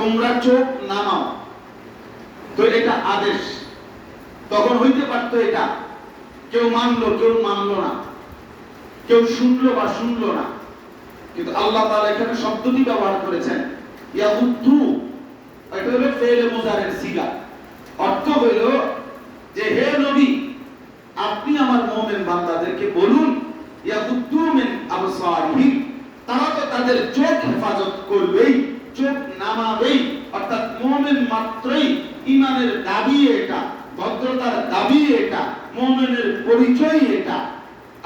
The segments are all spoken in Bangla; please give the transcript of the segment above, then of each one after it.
তোমরা চোখ নামাও। তো এটা আদেশ। তখন হইতে পারতো এটা। কেউ মানলো কেউ মানলো না। কেউ শুনলো বা শুনলো না। কিন্তু আল্লাহ তাআলা এখানে শব্দটি ব্যবহার করেছেন ইয়া ইয়াহুদ্দু। এটা হলো ফেলে মুজারের সিগা। অর্থ হইল যে, হে নবী, আপনি আমার মুমিন বান্দাদেরকে বলুন, ইয়াহুদ্দু মিন আবসারিহিম। তারা তো তাদের চোখ হেফাজত করবেই। চোখ নামাবেই। অর্থাৎ মুমিন মাত্রই ইমানের দাবি এটা, ভদ্রতার দাবি এটা, মুমিনের পরিচয় এটা।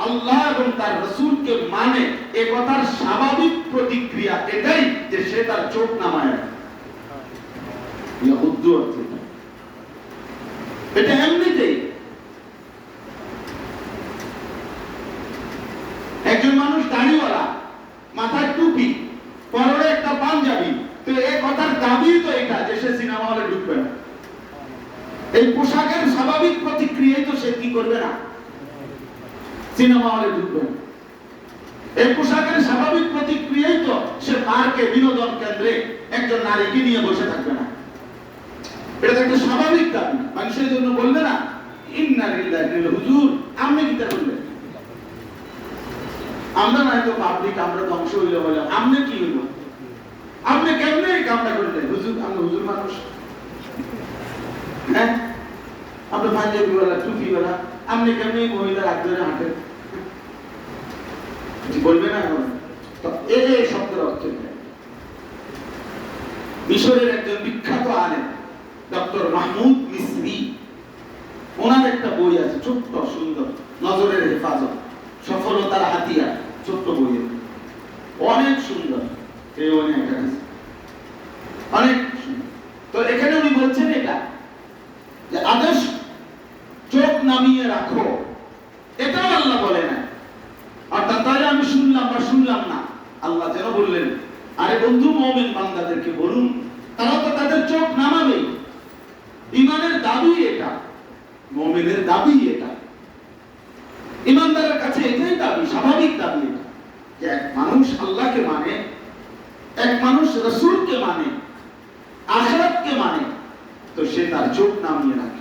আল্লাহ এবং তার রসুলকে মানে এ কথার স্বাভাবিক প্রতিক্রিয়া এটাই যে সে তার চোখ নামায়। এটা এমনিতেই। একজন মানুষ দাড়িওয়ালা মাথায় টুপি পরনে একটা পাঞ্জাবি তো এই কথার দাবি তো এটা যে সে সিনেমা হলে ঢুকবে না এই পোশাকের স্বাভাবিক প্রতিক্রিয়াই তো সে কি করবে না। সিনেমা হলে ঢুকবে না। এই পোশাকের স্বাভাবিক প্রতিক্রিয়াই তো সে পার্কে বিনোদন কেন্দ্রে একজন নারীকে নিয়ে বসে থাকবে না। এটা একটা স্বাভাবিক দাবি মানুষের জন্য বলবে না হুজুর আপনি কি তা আমরা না তো পাবলিক আমরা ধ্বংস হইলে বলে, আপনি কি হইল আপনি কেমনে এই কামটা করলেন? হুজুর, আমরা হুজুর মানুষ। হ্যাঁ? আপনি পাঞ্জাবি ওয়ালা টুপি ওয়ালা আপনি কেমনে মহিলার হাত ধরে হাঁটেন বলবে না এখন? তো এই যে শব্দের অর্থ। মিশরের একজন বিখ্যাত আলেম, ডক্টর মাহমুদ মিসরি, ওনার একটা বই আছে, ছোট্ট, সুন্দর, নজরের হেফাজত, সফলতার হাতিয়ার, ছোট্ট বই অনেক সুন্দর। এই অনেক অনেক তো এখানে উনি বলছেন এটা, যে চোখ নামিয়ে রাখো। এটাও আল্লাহ বলে না। অর্থাৎ তাহলে আমি শুনলাম বা শুনলাম না। আল্লাহ যেন বললেন, আরে বন্ধু, মমিন বান্দাদেরকে বলুন, তারা তো তাদের চোখ নামাবে ইমানের দাবি এটা, মমিনের দাবি এটা। ইমানদারের কাছে এটাই দাবি, স্বাভাবিক দাবি এটা, যে এক মানুষ আল্লাহকে মানে এক মানুষ রসুলকে মানে আখরাতকে মানে। তো সে তার চোখ নামিয়ে রাখে।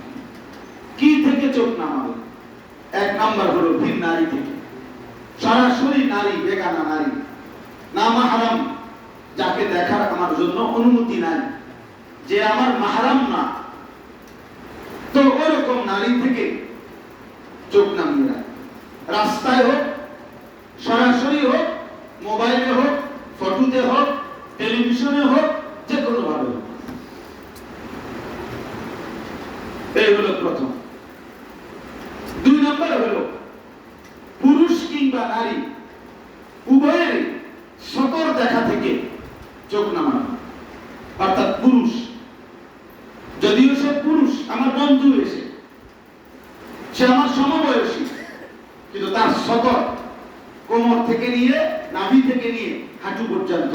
এক নাম্বার হলো ভিন নারী থেকে। সরাসরি নারী, বেগানা নারী। না মাহারাম, যাকে দেখার আমার জন্য অনুমতি নাই। যে আমার মাহারাম না। তো ওরকম নারী থেকে চোখ নামিয়ে রাখে। রাস্তায় হোক, সরাসরি হোক, মোবাইলে হোক, ফটোতে হোক, টেলিভিশনে হোক, যে কোনো ভাবে হোক। এই হলো প্রথম। নম্বর হলো পুরুষ কিংবা নারী উভয়েরই সতর দেখা থেকে চোখ নামানো। অর্থাৎ পুরুষ। যদিও সে পুরুষ, আমার বন্ধু এসে সে আমার সমবয়সী, কিন্তু তার সতর কোমর থেকে নিয়ে, নাভি থেকে নিয়ে হাঁটু পর্যন্ত।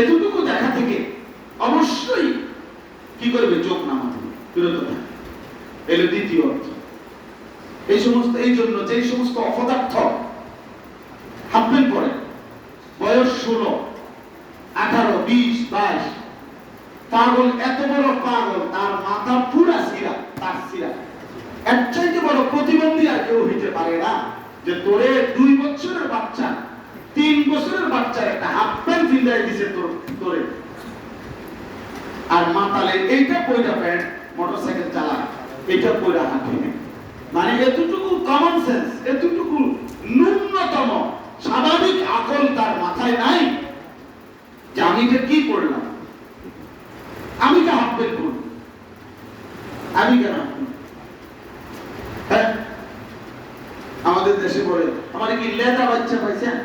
এতটুকু দেখা থেকে অবশ্যই কি করবে চোখ নামাবে বিরত থাকে এলো দ্বিতীয় অর্থ এই সমস্ত এই সমস্ত অপদার্থ হাফবেন পরে বয়স ষোলো আঠারো বিশ বাইশ পাগল এত বড় পাগল তার মাথা পুরা সিরা তার সিরা এর চাইতে বড় প্রতিবন্ধী আর কেউ হইতে পারে না যে তোরে দুই বছরের বাচ্চা তিন বছরের বাচ্চার একটা হাফ প্যান্ট ফিল্ডাই দিছে তোর তোরে আর মাতালে এইটা পয়লা প্যান্ট মোটরসাইকেল চালা এটা পয়লা হাঁটে মানে এতটুকু কমন সেন্স এতটুকু ন্যূনতম স্বাভাবিক আকল তার মাথায় নাই যে আমি এটা কি করলাম আমি কে হাফ প্যান্ট করব। আমি কেন half pant? হ্যাঁ আমাদের দেশে বলে আমার কি লেদা বাচ্চা পাইছেন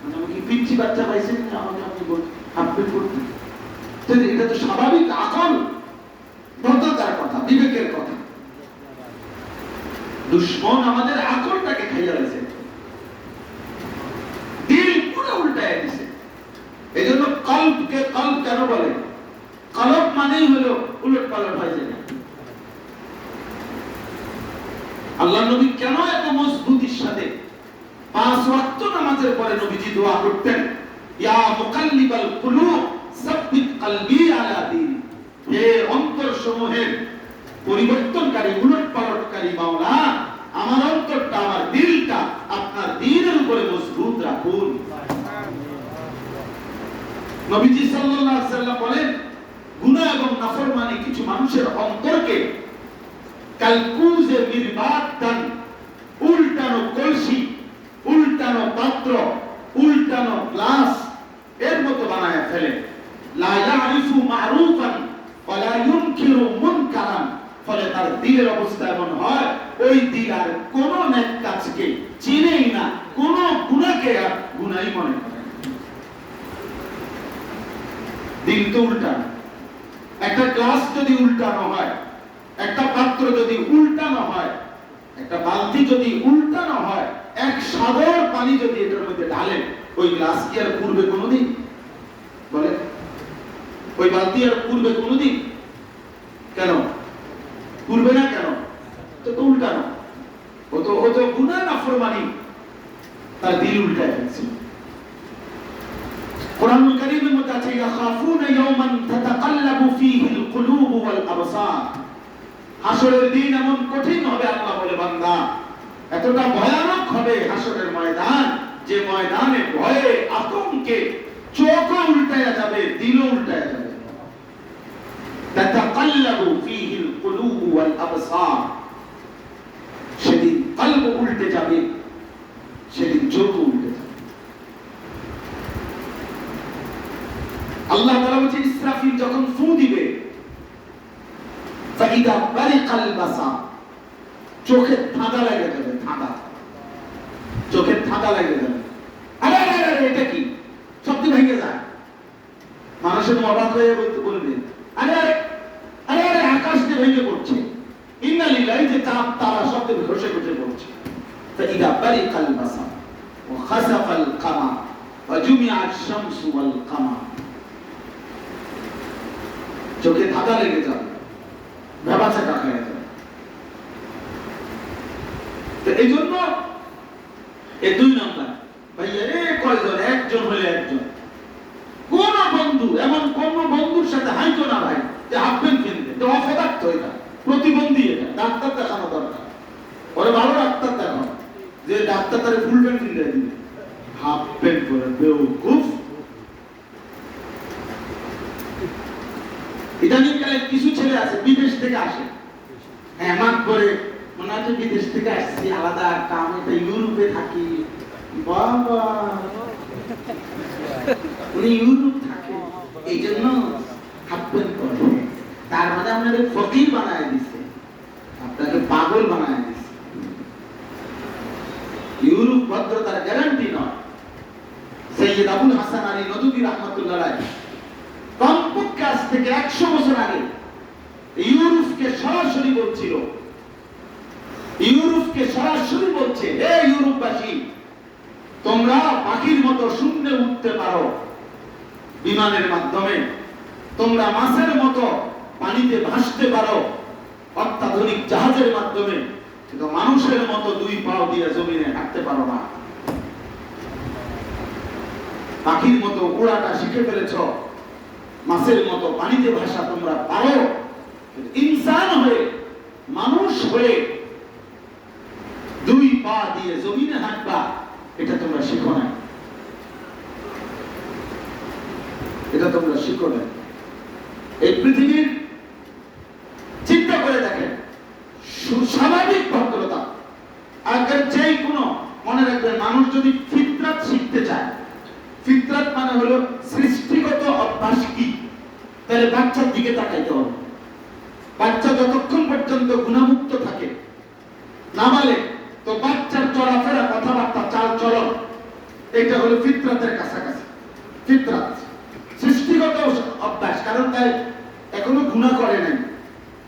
মানে আমি কি পিচ্ছি বাচ্চা পাইছেন না আমাকে আপনি হাফ প্যান্ট করতে তো এটা তো স্বাভাবিক আকল ভদ্রতার কথা বিবেকের কথা দুশ্মন আমাদের আকলটাকে খাইয়া রয়েছে দিল পুরো উল্টায় দিছে এই জন্য কল্পকে কল্প কেন বলে কলব মানেই হলো উলট পালট হয়ে যায় আল্লাহ নবী কেন এত মজবুতির সাথে পাঁচ ওয়াক্ত নামাজের পরে নবীজি দোয়া করতেন ইয়া মুকাল্লিবাল কুলুব সাব্বিত কলবি আলা দীন হে অন্তর সমূহের পরিবর্তনকারী উলট পালটকারী মাওলা আমার অন্তরটা আমার দিলটা আপনার দিনের উপরে মজবুত রাখুন নবীজি সাল্লাল্লাহু আলাইহি সাল্লাম বলেন, গুনাহ এবং নাফরমানি কিছু মানুষের অন্তরকে কালকুজে মিরবাত দান উল্টানো কলসি, উল্টানো পাত্র, উল্টানো গ্লাস এর মতো বানায় ফেলে লা ইয়ারিফু মারুফান ওয়ালা ইউনকিরু মুনকারান, ফলে তার দিলের অবস্থা এমন হয় ওই দিল আর কোন নেক কাজকে চিনেই না কোন গুনাহকে আর গুনাহই মনে করে না। দিল তো উল্টানো। একটা গ্লাস যদি উল্টানো হয়, একটা পাত্র যদি উল্টানো হয়, একটা বালতি যদি উল্টানো হয়, এক সাগর পানি যদি এটার মধ্যে ঢালেন ওই গ্লাস কি আর পূর্বে কোনোদিন? বলে, ওই বালতি আর পূর্বে কোনোদিন? কেন? পূর্বে না কেন? তো উল্টানো। ও তো ও তো গুনাহ না ফরমানি তার দিল উল্টায় ফেলছে কোরআনুল কারীমের মধ্যে আছে ইয়াখাফুনা ইয়াওমান তাতাকাল্লাবু ফীহিল কুলুব ওয়াল হাসরের দিন এমন কঠিন হবে আল্লাহ বলে বান্দা। এতটা ভয়ানক হবে হাসরের ময়দান, যে ময়দানে ভয়ে আতঙ্কে চোখও উল্টায়া যাবে, দিলও উল্টায়া যাবে। তাতাকাল্লাবু ফীহিল কুলুব ওয়াল আবসার। সেদিন কলব উল্টে যাবে, সেদিন চোখ উল্টে যাবে আল্লাহ তাআলা বলছে ইসরাফিল যখন ফু দিবে ফাইদা বারিকাল বাসার চোখে ধাঁধা লেগে যাবে ধাঁধা। চোখের ধাঁধা লেগে যাবে আরে আরে আরে, এটা কি? শব্দ ভেঙে যায়। মানুষের অবাক হয়ে বলতে বলবে আরে আরে আরে আরে আকাশ দিয়ে ভেঙে পড়ছে। ইন্না লিল্লাহি যে চাঁদ তারা শব্দে ঘষে ঘষে পড়ছে। ওয়া খাসাফাল কামার ওয়া জুমিআত শামসু ওয়াল কামার চোখে ধাঁধা লেগে যাবে। ভেবাচা কাকা যাবে। এই জন্য এই দুই নাম্বার, ভাইয়া, এ কয়জন? একজন হলে একজন। কোন বন্ধু, এমন কোন বন্ধুর সাথে হাইতো না ভাই। যে হাফ প্যান্ট কিনবে তো অপদার্থ এটা। প্রতিবন্ধী এটা। ডাক্তার দেখানো দরকার। ওরে ভালো ডাক্তার দেখানো যে ডাক্তার তারে ফুল প্যান্ট কিনে দিবে। হাফ প্যান্ট পরে বেউকুফ ইদানিং কালে কিছু ছেলে আছে, বিদেশ থেকে আসে। হ্যাঁ করে মনে হচ্ছে বিদেশ থেকে আসছি, আলাদা কাম, এটা ইউরোপে থাকি। বাবা। উনি ইউরোপ থাকে এই জন্য হাফপ্যান্ট পরে তার মানে আপনাকে ফকির বানায় দিছে, আপনাকে পাগল বানায় দিছে। ইউরোপ ভদ্রতার গ্যারান্টি নয়। সৈয়দ আবুল হাসান আলী নদুবী রহমতুল্লাহ আলাইহি। আজ থেকে একশো বছর আগে ইউরোপকে সরাসরি বলছিল। ইউরোপকে সরাসরি বলছে, হে ইউরোপবাসী, তোমরা পাখির মতো শূন্যে উঠতে পারো বিমানের মাধ্যমে। তোমরা মাছের মতো পানিতে ভাসতে পারো অত্যাধুনিক জাহাজের মাধ্যমে। কিন্তু মানুষের মতো দুই পাও দিয়ে জমিনে হাঁটতে পারো না। পাখির মতো উড়াটা শিখে ফেলেছো। মাছের মতো পানিতে ভাসা তোমরা পারো ইনসান হয়ে, মানুষ হয়ে দুই পা দিয়ে জমিনে হাঁটবা, এটা তোমরা শিখো না এটা তোমরা শিখো না এই পৃথিবীর চিন্তা করে দেখেন সু- স্বাভাবিক ভদ্রতা আগের যেই কোনো মনে রাখবেন, মানুষ যদি ফিতরাত শিখতে চায় ফিতরাত মানে হলো সৃষ্টিগত অভ্যাস কি? তাহলে বাচ্চার দিকে তাকাইতে হবে। বাচ্চা যতক্ষণ পর্যন্ত গুণামুক্ত থাকে, না বলে তো বাচ্চার চলাফেরা কথাবার্তা চাল চলন, এটা হলো ফিতরাতের কাছাকাছি। ফিতরাত, সৃষ্টিগত অভ্যাস, কারণ তাই এখনও গুণা করে নাই।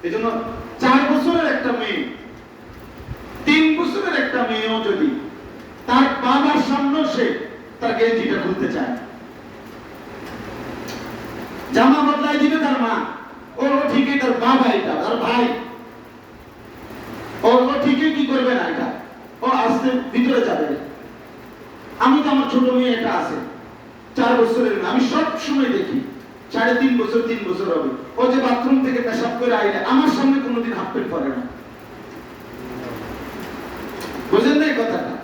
এই জন্য চার বছরের একটা মেয়ে, তিন বছরের একটা মেয়েও যদি তার বাবার সামনে সে তার গেঞ্জিটা খুলতে চায়। জামা বদলাই দিবে তার মা। ও ঠিকই তার বাবা এটা, তার ভাই। ও ঠিকই কি করবে না এটা? ও আসতে ভিতরে যাবে। আমি তো আমার ছোট মেয়ে এটা আছে, চার বছরের। আমি সব সময় দেখি, সাড়ে তিন বছর তিন বছর হবে। ও যে বাথরুম থেকে পেশাব করে আইলে, আমার সামনে কোনোদিন হাফ প্যান্ট পরে না। বুঝেন না এই কথাটা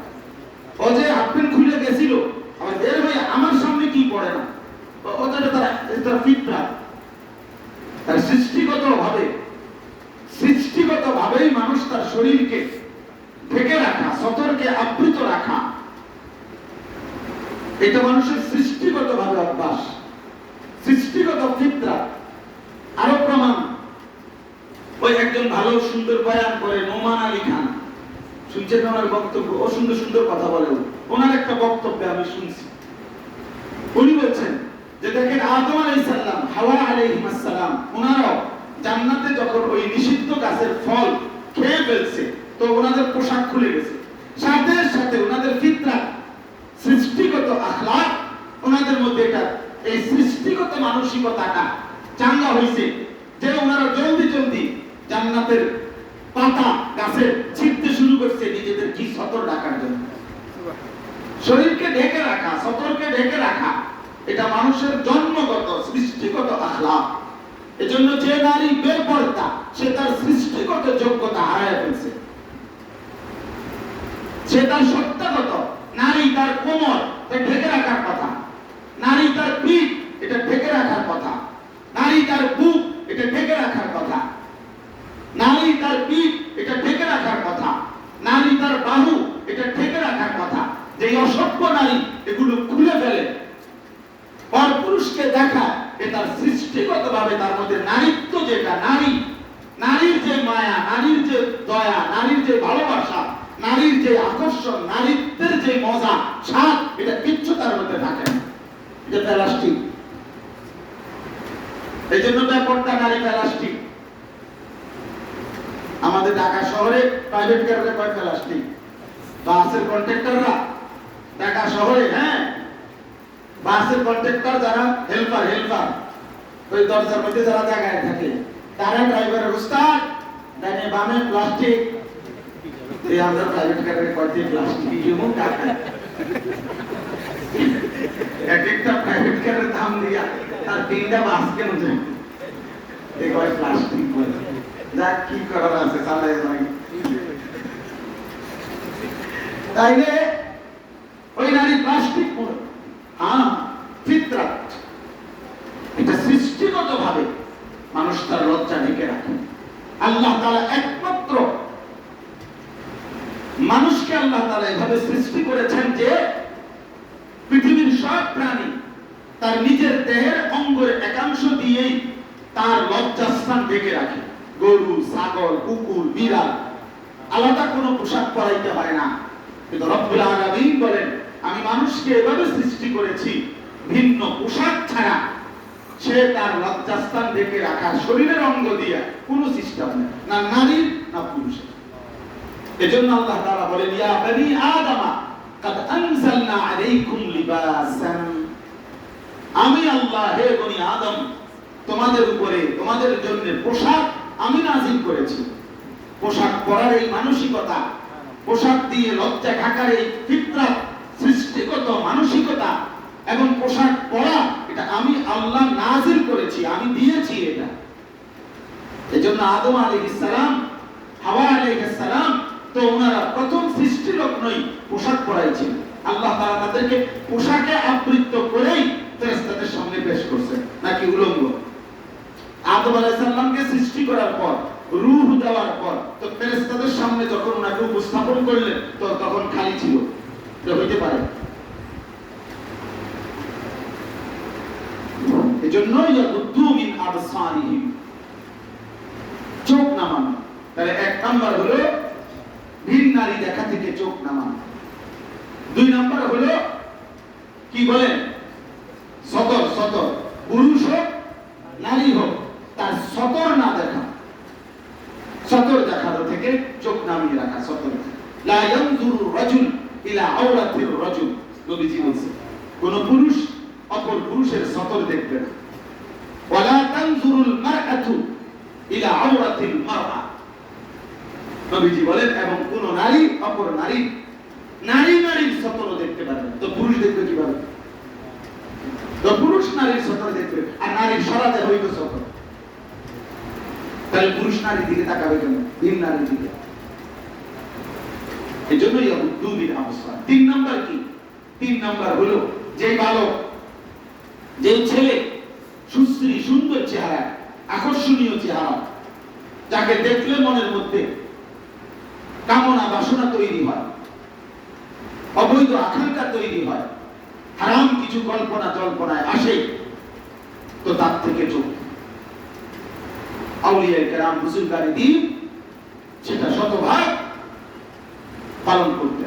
ও যে হাফ প্যান্ট খুলে গেছিল আমার বের হয়ে আমার সামনে কি পড়ে না ও- ওটা তারা তারা সৃষ্টিগত ভাবে সৃষ্টিগত ভাবেই মানুষ তার শরীরকে ঢেকে রাখা, সতর্কে আবৃত রাখা। এটা মানুষের সৃষ্টিগত ভাবে অভ্যাস। সৃষ্টিগত ফিতরা আরও প্রমাণ। ওই একজন ভালো, সুন্দর বয়ান করে নোমান আলী খান। শুনছেন ওনার বক্তব্য? ও সুন্দর সুন্দর কথা বলে ও। ওনার একটা বক্তব্যে আমি শুনছি। উনি বলছেন যে দেখেন আদম আলাইসাল্লাম হাওয়া আলাইহিমাসসালাম ওনারাও জান্নাতে যখন ওই নিষিদ্ধ গাছের ফল খেয়ে ফেলছে তো ওনাদের পোশাক খুলে গেছে। সাথে সাথে ওনাদের ফিতরা সৃষ্টিগত আখলাক ওনাদের মধ্যে এটা এই সৃষ্টিগত মানসিকতাটা চাঙ্গা হয়েছে যে ওনারা জলদি জলদি জান্নাতের পাতা গাছে ছিঁড়তে শুরু করছে নিজেদের কি সতর রাখার জন্য। শরীরকে ঢেকে রাখা সতর্কে ঢেকে রাখা এটা মানুষের জন্মগত, সৃষ্টিগত আখলাক এজন্য যে নারী বেপর্দা, সে তার সৃষ্টিগত যোগ্যতা হারায় ফেলছে। সে তার সত্তাগত, নারী তার কোমর ঢেকে রাখার কথা। নারী তার পিঠ, এটা ঢেকে রাখার কথা। নারী তার বুক, এটা ঢেকে রাখার কথা। নারী তার পিঠ, এটা ঢেকে রাখার কথা। নারী তার বাহু, এটা ঢেকে রাখার কথা। যে অসভ্য নারী, এগুলো খুলে ফেলে। পর পুরুষকে দেখা, এ তার সৃষ্টিগত ভাবে তার মধ্যে নারীত্ব যেটা, নারী, নারীর যে মায়া, নারীর যে দয়া, নারীর যে ভালোবাসা, নারীর যে আকর্ষণ, নারীত্বের যে মজা, স্বাদ, এটা কিচ্ছু তার মধ্যে থাকে এটা প্লাস্টিক। এই জন্য ব্যাপারটা নারী প্লাস্টিক। আমাদের ঢাকা শহরে প্রাইভেট কারণে কয় প্লাস্টিক? বাসের কন্ট্রাক্টররা ঢাকা শহরে হ্যাঁ? বাসের কন্ট্রাক্টর যারা হেল্পার হেল্পার ওই দরজার মধ্যে যারা জায়গায় থাকে তারা ড্রাইভারের উস্তাদ ডানে বামে প্লাস্টিক এই আমরা প্রাইভেট কারে কয়তে প্লাস্টিক যেমন কাকা এক একটা প্রাইভেট কারের দাম দিয়া তার তিনটা বাস কেন যায় এই কয় প্লাস্টিক বলে যা কি করার আছে, চালাই নাই। তাইলে ওই নারী প্লাস্টিক পরে। হ্যাঁ ফিতরাত। এটা সৃষ্টিগত ভাবে মানুষ তার লজ্জা ঢেকে রাখে। আল্লাহ তাআলা একমাত্র মানুষকে আল্লাহ তাআলা এভাবে সৃষ্টি করেছেন যে পৃথিবীর সব প্রাণী তার নিজের দেহের অঙ্গের একাংশ দিয়েই তার লজ্জাস্থান ঢেকে রাখে। গরু, ছাগল, কুকুর, বিড়াল, আলাদা কোনো পোশাক পরাইতে হয় না। কিন্তু রব্বুল আলামিন বলেন আমি মানুষকে এভাবে সৃষ্টি করেছি, ভিন্ন পোশাক ছাড়া। সে তার লজ্জাস্থান ঢেকে রাখা শরীরের অঙ্গ দিয়ে কোনো সিস্টেম নেই, না নারীর না পুরুষের এজন্য আল্লাহ তাআলা বলেন, ইয়া বনি আদমা, কাদ আনজালনা আলাইকুম লিবাসান। আমি আল্লাহ, হে বনি আদম, তোমাদের উপরে, তোমাদের জন্য পোশাক আমি নাজিল করেছি। পোশাক পরার এই মানসিকতা, পোশাক দিয়ে লজ্জা ঢাকার এই ফিতরাত সৃষ্টিগত মানসিকতা এবং পোশাক পরা, এটা আমি আল্লাহ নাজিল করেছি, আমি দিয়েছি এটা। এজন্য আদম আলাইহিস সালাম, হাওয়া আলাইহিস সালাম তো ওনারা প্রথম সৃষ্টি লগ্নই পোশাক পরাইছেন। আল্লাহ তাআলা তাদেরকে পোশাকে আবৃত করেই ফেরেশতাদের সামনে পেশ করছেন, নাকি উলঙ্গ। আদম আলাইহিস সালামকে সৃষ্টি করার পর, রূহ দেওয়ার পর, তো ফেরেশতাদের সামনে যখন ওনাকে উপস্থাপন করলেন, তো তখন খালি ছিল। এটা হইতে পারে। এজন্য ইয়াকুদ্দু মিন আবসারিহিম। চোখ নামানো। তাহলে এক নাম্বার হলো ভিন নারী দেখা থেকে চোখ নামানো। দুই নাম্বার হলো কি বলেন? সতর সতর। পুরুষ হোক, নারী হোক, তার সতর না দেখা। সতর দেখানো থেকে চোখ নামিয়ে রাখা সতর। লা ইয়ানজুরু রাজুল ইলা আওরাতির নবীজি বলছে, কোন পুরুষ অপর পুরুষের সতর দেখবে না। ওয়ালা তানজুরুল মারআতু ইলা আওরাতিল মারআ। নবীজি বলেন, এবং কোন নারী অপর নারী নারী নারীর সতর দেখতে পারবে না। তো পুরুষ দেখবে কীভাবে? নারীর সতর দেখবে, আর নারীর সরাতে হইতো সতর তাহলে পুরুষ নারীর দিকে তাকাবে কেন? ভিন নারীর দিকে। তিন নাম্বার কি? তিন নাম্বার হলো যে বালক, যে ছেলে, সুশ্রী, সুন্দর চেহারা, আকর্ষণীয় চেহারা যাকে দেখলে মনের মধ্যে কামনা বাসনা তৈরি হয়, অবৈধ আকাঙ্ক্ষা তৈরি হয়, হারাম কিছু কল্পনা জল্পনায় আসে, তো তার থেকে চোখ। আউলিয়া কেরাম দিন, সেটা শতভাগ পালন করতে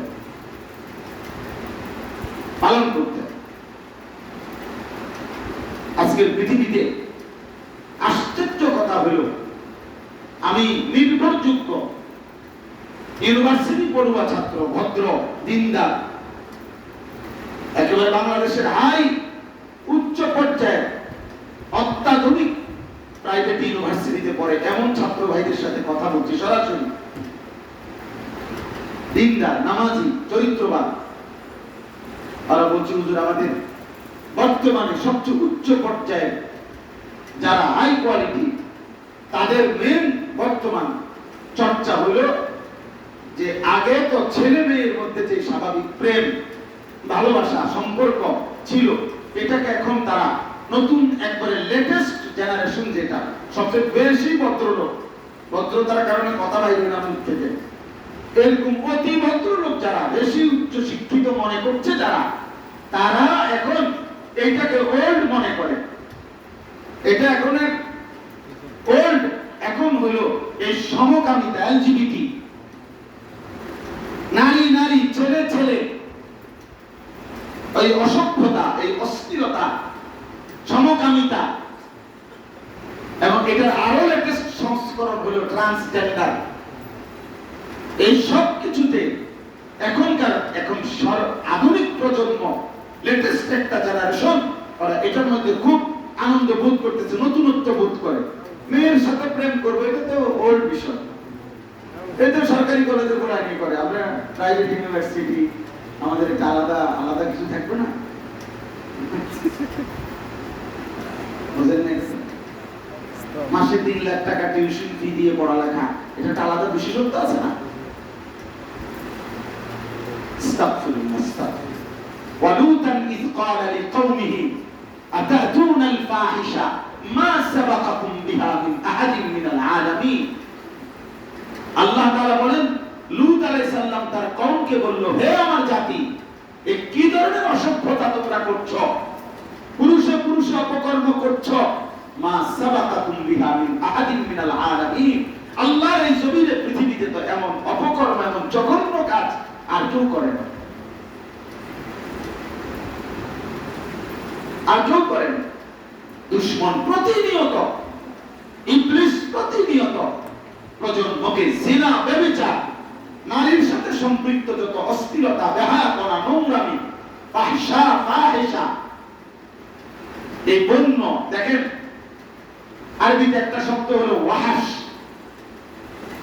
পালন করতে আজকের পৃথিবীতে আশ্চর্য কথা হলো, আমি নির্ভরযোগ্য ইউনিভার্সিটি পড়ুয়া ছাত্র, ভদ্র, দিনদার, একেবারে বাংলাদেশের হাই উচ্চ পর্যায়ে অত্যাধুনিক প্রাইভেট ইউনিভার্সিটিতে পড়ে এমন ছাত্র ভাইদের সাথে কথা বলছি সরাসরি। দিনদার নামাজি, চরিত্রবান। তারা বলছে, হুজুর, আমাদের বর্তমানে সবচেয়ে উচ্চ পর্যায়ে যারা হাই কোয়ালিটি তাদের মেন বর্তমান চর্চা হলো যে আগে তো ছেলে মেয়ের মধ্যে যে স্বাভাবিক প্রেম, ভালোবাসা, সম্পর্ক ছিল, এটাকে এখন তারা নতুন একবারে লেটেস্ট জেনারেশন যেটা, সবচেয়ে বেশি ভদ্রলোক। ভদ্রতার কারণে কথা বাইরে না মুখ থেকে। এরকম অতি ভদ্রলোক যারা বেশি উচ্চ শিক্ষিত মনে করছে যারা, তারা এখন এইটাকে ওল্ড মনে করে। এটা এখন ওল্ড এখন হলো এই সমকামিতা, এলজিবিটি। নারী নারী, ছেলে ছেলে। এই অসভ্যতা, এই অস্থিরতা, সমকামিতা। এবং এটার আরও লেটেস্ট সংস্করণ হলো ট্রান্সজেন্ডার এই সব কিছুতে এখনকার এখন আধুনিক প্রজন্ম লেটেস্ট একটা জেনারেশন ওরা এটার মধ্যে খুব আনন্দ বোধ করতেছে, নতুনত্ব বোধ করে। মেয়ের সাথে প্রেম করব, এটা তো ওল্ড বিষয়। এটা সরকারি করে, আমরা প্রাইভেট ইউনিভার্সিটি আমাদের একটা আলাদা আলাদা কিছু থাকবে না? মাসে তিন লাখ টাকা টিউশন ফি দিয়ে পড়ালেখা, এটা আলাদা বিশেষত্ব আছে না? আস্তাগফিরুল্লাহ, আস্তাগফিরুল্লাহ। ولوطا إذ قال لقومه أتأتون الفاحشة ما سبقكم بها من أحد من العالمين আল্লাহ তাআলা বলেন লূত আলাইহিস সালাম তার কওমকে বলল হে আমার জাতি এ কি ধরনের অসভ্যতা তোমরা করছো পুরুষে পুরুষে অপকর্ম করছো মা সাবাকাকুম বিহা মিন আহাদিন মিনাল আলামিন আল্লাহর এই জমিনে পৃথিবীতে তো এমন অপকর্ম এমন জঘন্য কাজ আর কেউ করে না। আর কেউ করে না। দুশ্মন প্রতিনিয়ত, ইবলিস প্রতিনিয়ত প্রজন্মকে জিনা, ব্যভিচার, নারীর সাথে সম্পৃক্ত যত অস্থিরতা, বেহায়াপনা, নোংরামি ফাহশা ফাহেশা এই বন্য, দেখেন, আরবিতে একটা শব্দ হলো ওয়াহাস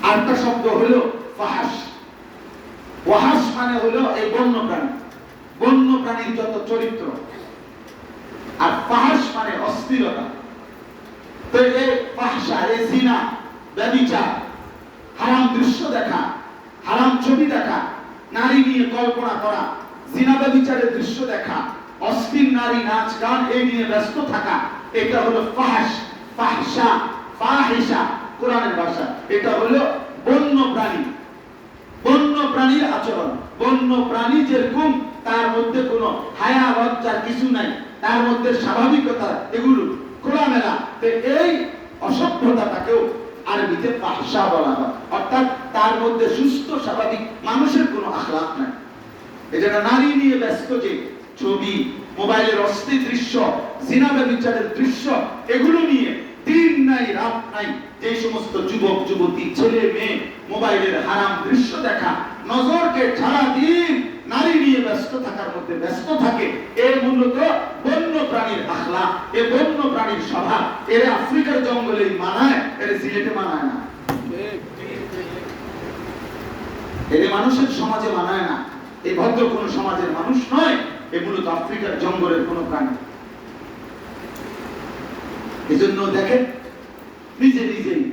আরেকটা শব্দ হলো ফাহাস ওয়াহাস মানে হলো এই বন্য প্রাণী বন্য প্রাণীর যত চরিত্র। আর ফাহাস মানে অস্থিরতা। তো এই জিনা, ব্যভিচার, হারাম দৃশ্য দেখা, হারাম ছবি দেখা, নারী নিয়ে কল্পনা করা, জিনা ব্যভিচারের দৃশ্য দেখা, অস্থির নারী নাচ গান এই নিয়ে ব্যস্ত থাকা, এটা হলো ফাহাস ফাহশা ফাহিশা কোরআনের ভাষা। এটা হলো বন্য প্রাণী বন্য প্রাণীর আচরণ। বন্য প্রাণী যেরকম, তার মধ্যে কোনো হায়া লজ্জার কিছু নাই। তার মধ্যে স্বাভাবিকতা এগুলো খোলামেলা। তো এই অসভ্যতাটাকেও আরবিতে ফাহশা বলা হয়। অর্থাৎ তার মধ্যে সুস্থ, স্বাভাবিক মানুষের কোনো আখলাক নাই। এটা নারী নিয়ে ব্যস্ত যে ছবি, মোবাইলের অস্থির দৃশ্য, সিনেমা বিচারের দৃশ্য, এগুলো নিয়ে দিন নাই, রাত নাই, যে সমস্ত যুবক, যুবতী, ছেলে, মেয়ে মোবাইলের হারাম দৃশ্য দেখা, নজরকে ছাড়া দিন নারী নিয়ে ব্যস্ত থাকার মধ্যে ব্যস্ত থাকে। এর মূলত বন্য প্রাণীর আখলা, এ বন্য প্রাণীর স্বভাব। এর আফ্রিকার জঙ্গলে মানায়, এর সিলেটে মানায় না। এর মানুষের সমাজে মানায় না। এই ভদ্র কোন সমাজের মানুষ নয়, এ মূলত আফ্রিকার জঙ্গলের কোন প্রাণী। এজন্য দেখেন, নিজে নিজেই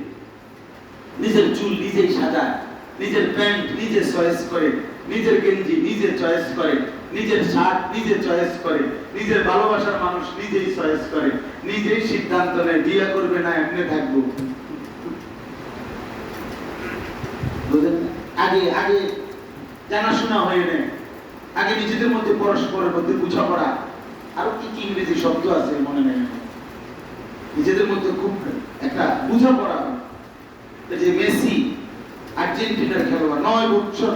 সাজায় নিজের প্যান্ট নিজে চয়েস করে, নিজের গেঞ্জি নিজে চয়েস করে, নিজের শার্ট নিজে চয়েস করে, নিজের ভালোবাসার মানুষ নিজেই চয়েস করে, নিজেই সিদ্ধান্ত নেয়, বিয়ে করবে না, এমনি থাকব। আগে আগে জানাশোনা হয়ে নেয়। আগে নিজেদের মধ্যে পরস্পরের মধ্যে বোঝাপড়া। আরও কি কি ইংরেজি শব্দ আছে মনে নেই নিজেদের মধ্যে খুব একটা বোঝাপড়া যে মেসি আর্জেন্টিনার খেলোয়াড়, নয় বছর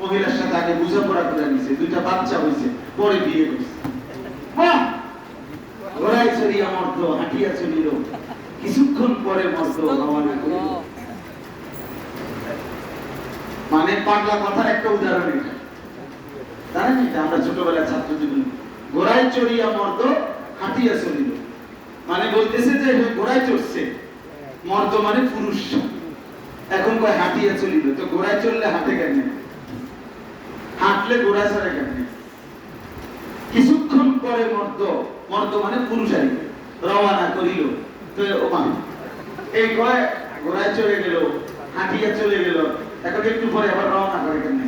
মহিলার সাথে আগে বোঝাপড়া করে নিছে, দুইটা বাচ্চা হয়েছে পরে বিয়ে করছে! ঘোড়ায় চড়িয়া মর্দ হাঁটিয়া চলিল। কিছুক্ষণ পরে মর্দ রওনা করিল মানে পাগলা কথার একটা উদাহরণ এটা। জানেন এটা? আমরা ছোটবেলায় ছাত্র জীবনে ঘোড়ায় চড়িয়া মর্দ হাঁটিয়া চলিল। মানে বলতেছে যে ঘোড়ায় চড়ছে। মর্দ মানে পুরুষ। এখন কয় হাঁটিয়া চলিল তো ঘোড়ায় চললে হাঁটে কেন হাঁটলে ঘোড়া ছাড়া কেন কিছুক্ষণ পরে মর্দ মর্দ মানে পুরুষ আর রওনা করিল, তো ও মা এই কয়, ঘোড়ায় চলে গেল, হাঁটিয়া চলে গেল, এখন একটু পরে আবার রওনা করে কেন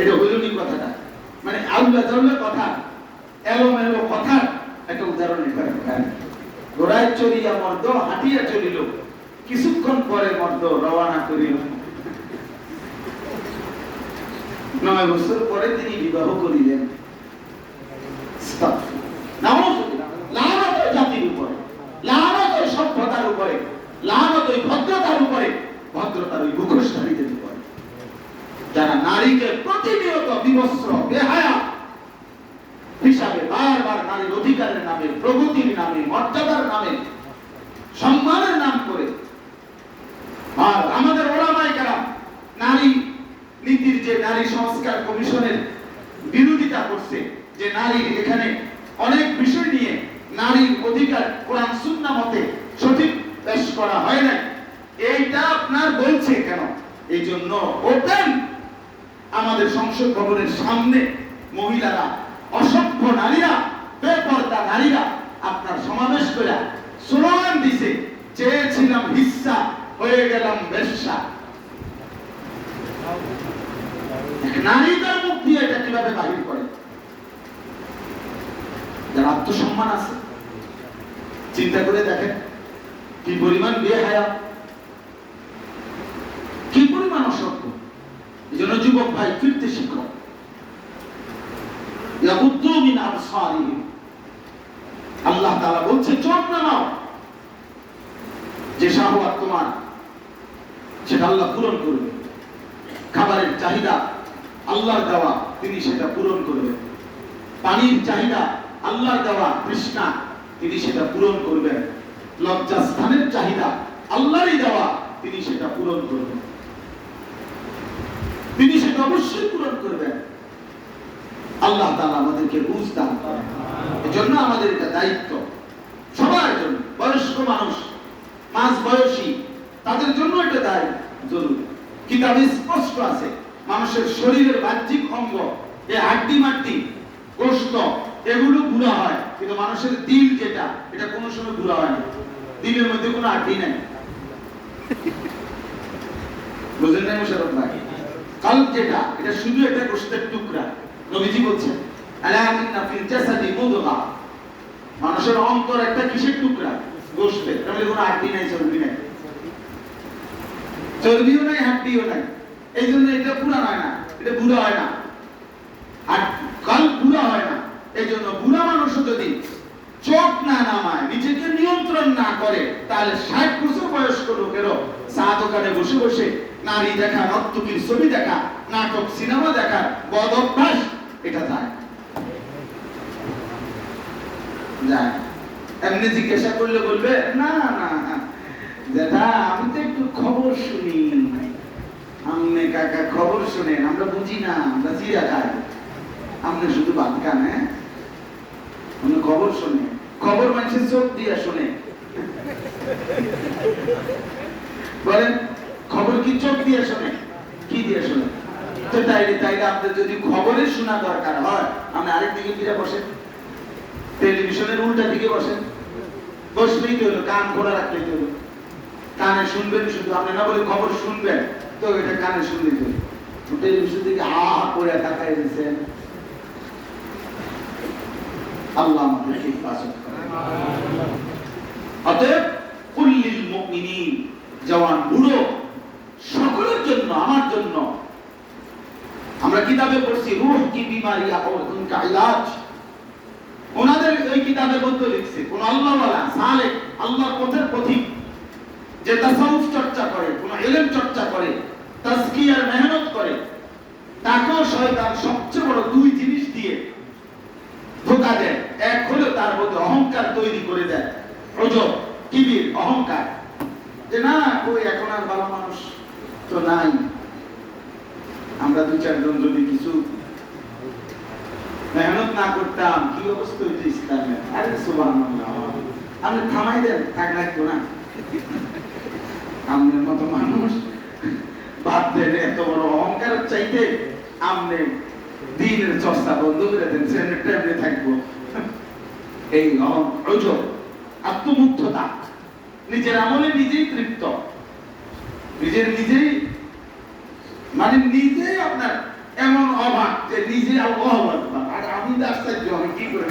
এটা হইলনি কথাটা। মানে আউলা জাউলা কথা, এলোমেলো কথা, একটা উদাহরণ। ঘোড়ায় চড়িয়া মর্দ হাঁটিয়া চলিল। কিছুক্ষণ পরে মর্দ রওনা করিল নয় বছর পরে তিনি বিবাহ করিলেন। জাতির উপরে সভ্যতার উপরে ভদ্রতার উপরে, ভদ্রতার ওই মুখোশধারীদের উপরে। যারা নারীকে প্রতিনিয়ত বিবস্ত্র, বেহায়া হিসাবে বারবার নারীর অধিকারের নামে, প্রগতির নামে, মর্যাদার নামে, সম্মানের নাম আর আমাদের ওলামাই কারাম নারী নীতির যে নারী সংস্কার কমিশনের বিরোধিতা করছে, যে নারীর এখানে অনেক বিষয় নিয়ে নারীর অধিকার কোরআন সুন্নাহ মতে সঠিক পেশ করা হয় না এইটা আপনার বলছে কেন? এই জন্য ওপেন আমাদের সংসদ ভবনের সামনে মহিলারা, অসভ্য নারীরা, বেপর্দা নারীরা আপনার সমাবেশ করে স্লোগান দিছে, চেয়েছিলাম হিস্সা হয়ে গেলাম বেশ্যা। নারী মুখ দিয়ে এটা কীভাবে বাহির করে? যার আত্মসম্মান আছে। চিন্তা করে দেখেন, কি পরিমাণ বিয়ে হায়া কি পরিমাণ অসভ্য। এই জন্য যুবক ভাই, ফিরতে শিখো। আল্লাহ তাআলা বলছে, চোখ নামাও। যে শাহওয়াত তোমার সেটা আল্লাহ পূরণ করবে। খাবারের চাহিদা আল্লাহর দেওয়া, তিনি সেটা পূরণ করবেন। পানির চাহিদা আল্লাহর দেওয়া তৃষ্ণা তিনি সেটা পূরণ করবেন। লজ্জাস্থানের চাহিদা আল্লাহরই দেওয়া, তিনি সেটা পূরণ করবেন। তিনি সেটা অবশ্যই পূরণ করবেন। আল্লাহ তাআলা আমাদেরকে বুঝ দান করেন। এজন্য আমাদের এটা দায়িত্ব। সবার জন্য, বয়স্ক মানুষ মাঝ বয়সী তাদের জন্য এটা দায় জরুরি। কিতাবে স্পষ্ট আছে, মানুষের শরীরের বাহ্যিক অঙ্গ, এই হাড্ডি মাড্ডি গোস্ত এগুলো বুড়া হয়। কিন্তু মানুষের দিল যেটা, এটা কোনো সময় বুড়া হয় না। দিলের মধ্যে কোনো হাড্ডি নাই। বুঝলেন না মুশারফ ভাই? কাল্প যেটা, এটা শুধু একটা গোস্তের টুকরা। নবীজি বলছেন, আলা ইন্না ফিল জাসাদি মুদগা মানুষের অন্তর একটা কিসের টুকরা? গোস্তের তাহলে কোনো হাড্ডি নাই চর্বি নাই। চর্বিও নাই হাড্ডিও নাই। এই জন্য এটা পুরা হয় না, এটা বুড়া হয় না। আর কাল বুড়া হয় না, এই জন্য বুড়া মানুষও যদি চোখ না নামায়, নিজেকে নিয়ন্ত্রণ না করে, তাহলে ষাট বছর বয়স্ক লোকেরও চা দোকানে বসে বসে নারী দেখা, নর্তকীর ছবি দেখা, নাটক, সিনেমা দেখা, বদ অভ্যাস, এটা যায়। যায়। এমনি জিজ্ঞাসা করলে বলবে, না না না। দাদা, আমি তো একটু খবর শুনি। আমনে কাকা খবর শুনেন, আমরা বুঝি না, আমরা জিরা খাই। আপনি শুধু ভাত খান হ্যাঁ? খবর শুনে? খবর মানুষের চোখ দিয়া শুনে। বলেন, খবর কি চোখ দিয়ে শুনে? কি দিয়ে শুনে? তো তাইলে তাইলে আপনার যদি খবরে শোনা দরকার হয়, আপনি আরেক দিকে ফিরে বসেন। টেলিভিশনের উল্টা দিকে বসেন। বসলেই তো হলো, কান খোলা রাখলেই তো হলো। কানে শুনবেন, শুধু আপনি না বলে খবর শুনবেন, তো এটা কানে হলো। টেলিভিশন থেকে হা হা করে তাকাই দিয়েছেন। আল্লাহ সকলের জন্য, আমার জন্য। আমরা কিতাবে পড়ছি, রূহ কি বিমারি ওনাদের ওই কিতাবের মধ্যে লিখছে, কোন আল্লাহওয়ালা আল্লাহর পথের পথিক। যে তাসাউফ চর্চা করে, কোন ইলম চর্চা করে, তাজকিয়ার মেহনত করে, তাকেও শয়তান সবচেয়ে বড় দুই জিনিস দিয়ে ধোকা দেয়। এক হলো তার মধ্যে অহংকার তৈরি করে দেয়। প্রজব কিবির, অহংকার। যে না কই এখন আর ভালো মানুষ তো নাই। আমরা দু চারজন যদি কিছু মেহনত না করতাম, কি অবস্থা হইতো ইসলামের? আরে সুবহানাল্লাহ। আপনি থামাই দেন, থাক লাগতো না। আমনের মতো মানুষ। বাদ দেন এত বড় অহংকার চাইতে আমনে দিনের চর্চা বন্ধ করে দেন সেনের টাইমে থাকব। এই অজব আত্মমুগ্ধতা নিজের আমলে নিজেই তৃপ্ত। নিজের নিজেই মানে নিজেই আপনার এমন অভাব যে নিজে আল্লাহ আর আমি তো আশ্চর্য কি করে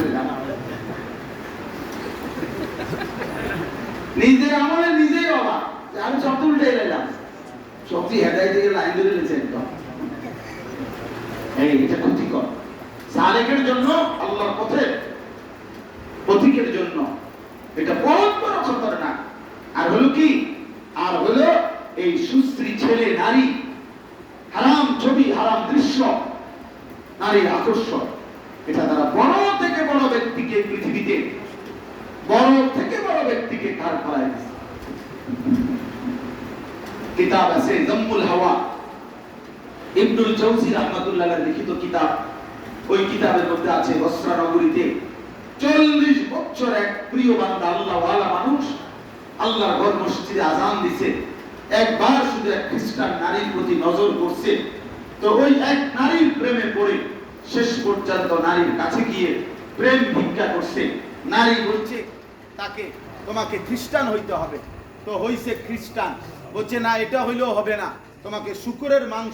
নিজের আমলে নিজেই অভাব আমি তো উল্টে গেলাম সবজি হেদাই থেকে লাইন ধরে নিয়েছে একদম। এই, এটা ক্ষতিকর সালেকের জন্য, আল্লাহর পথে পথিকের জন্য এটা বহুত বড় খতরনাক। আর হলো কি? আর হলো এই সুস্ত্রী ছেলে, নারী, হারাম ছবি, হারাম দৃশ্য, নারীর আকর্ষণ। এটা তারা বড় থেকে বড় ব্যক্তিকে পৃথিবীতে, বড় থেকে বড় ব্যক্তিকে কার করায় দিছে। কিতাব আছে, জম্মুল হাওয়া। ইবনুল জৌজি রহমাতুল্লাহ লিখিত কিতাব। ওই কিতাবের মধ্যে আছে বসরা নগরীতে চল্লিশ বছর এক প্রিয় বান্দা, আল্লাহ ওয়ালা মানুষ, আল্লাহর ঘর মসজিদে আজান দিছে। একবার শুধু এক খ্রিস্টান নারীর প্রতি নজর করছে। তো ওই এক নারীর প্রেমে পড়ে শেষ পর্যন্ত নারীর কাছে গিয়ে প্রেম ভিক্ষা করছে। নারী বলছে, তাকে, তোমাকে খ্রিস্টান হইতে হবে। তো হইছে খ্রিস্টান। বলছে না এটা হইলেও হবে না। তোমাকে শুকুরের মাংস